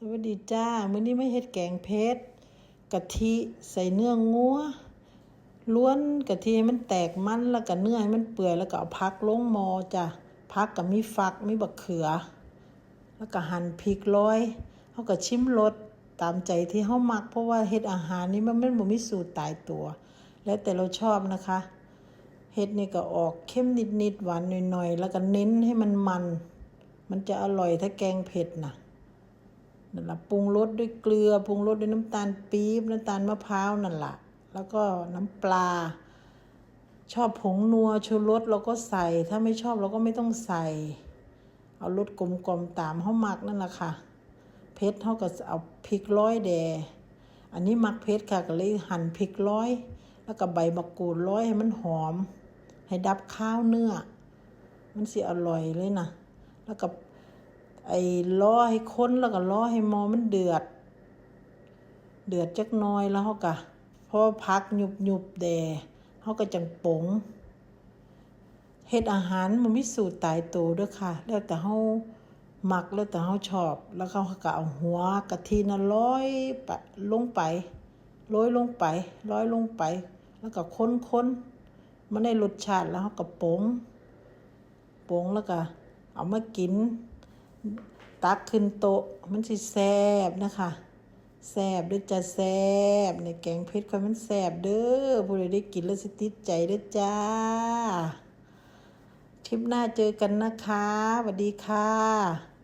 สวัสดีจ้ามื้อนี้ไม่เฮ็ดแกงเพชรกะทิใส่เนื้องัวล้วนกะทิให้มันแตกมันแล้วก็เนื้อให้มันเปื่อยแล้วก็เอาผักลงหม้อจ้ะผักก็มีฟักมีบักเขือ แล้วก็หั่นพริกร้อยเฮาก็ชิมรสตามใจที่เฮามัก เพราะว่าเฮ็ดอาหารนี่มันมันบ่มีสูตรตายตัว แล้วแต่เราชอบนะคะเฮ็ดนี่ก็ออกเข้มนิดๆหวานหน่อยๆแล้วก็เน้นให้มันมัน มันจะอร่อยถ้าแกงเผ็ดน่ะ นั่นละปรุงรสด้วยเกลือปรุงรสด้วยน้ำตาลปี๊บน้ำตาลมะพร้าวนั่นละแล้วก็น้ำปลา ชอบผงนัวชูรสเราก็ใส่ ถ้าไม่ชอบเราก็ไม่ต้องใส่ เอารสกลมๆตามเฮามักนั่นแหละค่ะเผ็ดเฮาก็เอาพริกร้อยแดอันนี้มักเผ็ดค่ะก็เลยหั่นพริกร้อย แล้วก็ใบมะกรูดร้อยให้มันหอม ให้ดับข้าวเนื้อ มันสิอร่อยเลยนะแล้วก็ ไอ้ล้อให้ค้นแล้วก็ล้อให้มอมันเดือด เดือดจักน้อยแล้วเฮาก็พอพักหยุบหยุบแดเฮาก็จังปงเฮ็ดอาหารมันมีสูตรตายตัวด้อค่ะ แล้วแต่เฮาหมักแล้วแต่เฮาชอบ แล้วเขาก็เอาหัวกะทินะร้อยไปลงไปโรยลงไปร้อยลงไป แล้วก็ค้นๆมันได้รสชาติแล้วเฮาก็ปงปงแล้วก็เอามากิน ตักขึ้นโต๊ะมันสิแซบนะคะแซบเด้วยจ้าแซบในแกงเผ็ดค่อยมันแซบเด้อผู้ใดได้กินแล้วสิติดใจเด้อจ้าทริปหน้าเจอกันนะคะสวัสดีค่ะ